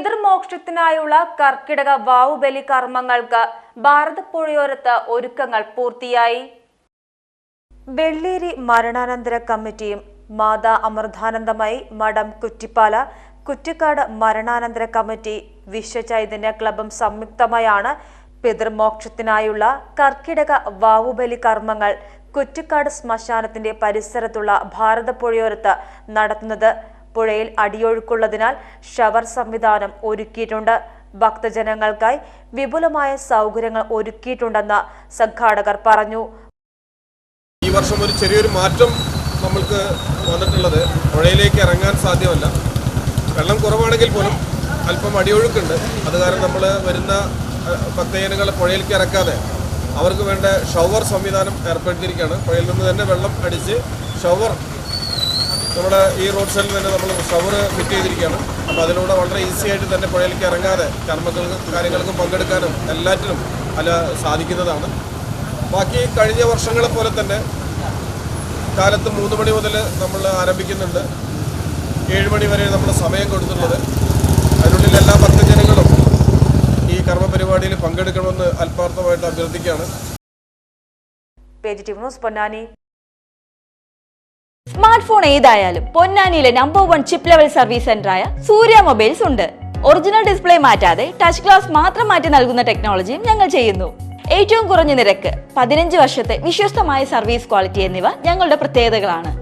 പിതൃമോക്ഷത്തിനായുള്ള കർക്കിടക വാവുബലി കർമ്മങ്ങൾക്ക് ഭാരതപ്പുഴയോരത്ത് ഒരുക്കങ്ങൾ പൂർത്തിയായി. വെള്ളേരി മരണാനന്തര കമ്മിറ്റിയും മാതാ അമൃതാനന്ദമായി മഠം കുറ്റിപ്പാല കുറ്റിക്കാട് മരണാനന്തര കമ്മിറ്റി വിശ്വചൈതന്യ ക്ലബും സംയുക്തമായാണ് പിതൃമോക്ഷത്തിനായുള്ള കർക്കിടക വാവുബലി കർമ്മങ്ങൾ കുറ്റിക്കാട് ശ്മശാനത്തിന്റെ പരിസരത്തുള്ള ഭാരതപ്പുഴയോരത്ത് നടത്തുന്നത്. പുഴയിൽ അടിയൊഴുക്കുള്ളതിനാൽ ഷവർ സംവിധാനം ഒരുക്കിയിട്ടുണ്ട്. ഭക്തജനങ്ങൾക്കായി വിപുലമായ സൗകര്യങ്ങൾ ഒരുക്കിയിട്ടുണ്ടെന്ന് സംഘാടകർ പറഞ്ഞു. ഈ വർഷം ഒരു ചെറിയൊരു മാറ്റം നമ്മൾക്ക് വന്നിട്ടുള്ളത് പുഴയിലേക്ക് ഇറങ്ങാൻ സാധ്യമല്ല. വെള്ളം കുറവാണെങ്കിൽ പോലും അല്പം അടിയൊഴുക്കുണ്ട്. അത് കാരണം നമ്മൾ വരുന്ന ഭക്തജനങ്ങൾ പുഴയിലേക്ക് ഇറക്കാതെ അവർക്ക് വേണ്ട ഷവർ സംവിധാനം ഏർപ്പെടുത്തിയിരിക്കുകയാണ്. പുഴയിൽ നിന്ന് തന്നെ വെള്ളം അടിച്ച് ഷവർ നമ്മുടെ ഈ റോഡ് സൈഡിൽ തന്നെ നമ്മൾ ഷവർ ഫിറ്റ് ചെയ്തിരിക്കുകയാണ്. അപ്പോൾ അതിലൂടെ വളരെ ഈസി ആയിട്ട് തന്നെ പുഴയിലേക്ക് ഇറങ്ങാതെ കർമ്മങ്ങൾക്കും കാര്യങ്ങൾക്കും പങ്കെടുക്കാനും എല്ലാറ്റിനും അല്ല സാധിക്കുന്നതാണ്. ബാക്കി കഴിഞ്ഞ വർഷങ്ങളെ പോലെ തന്നെ കാലത്ത് മൂന്ന് മണി മുതൽ നമ്മൾ ആരംഭിക്കുന്നുണ്ട്. ഏഴ് മണി വരെ നമ്മൾ സമയം കൊടുത്തിട്ടുള്ളത്. അതിനുള്ളിൽ എല്ലാ ഭക്തജനങ്ങളും ഈ കർമ്മ പരിപാടിയിൽ പങ്കെടുക്കണമെന്ന് ആത്മാർത്ഥമായിട്ട് അഭ്യർത്ഥിക്കുകയാണ്. പേജ് പൊന്നാനി. സ്മാർട്ട് ഫോൺ ഏതായാലും പൊന്നാനിയിലെ number one chip level service സെന്ററായ Surya mobiles ഉണ്ട്. ഒറിജിനൽ ഡിസ്പ്ലേ മാറ്റാതെ ടച്ച് ഗ്ലാസ് മാത്രം മാറ്റി നൽകുന്ന ടെക്നോളജിയും ഞങ്ങൾ ചെയ്യുന്നു. ഏറ്റവും കുറഞ്ഞ നിരക്ക് പതിനഞ്ച് വർഷത്തെ വിശ്വസ്തമായ സർവീസ് ക്വാളിറ്റി എന്നിവ ഞങ്ങളുടെ പ്രത്യേകതകളാണ്.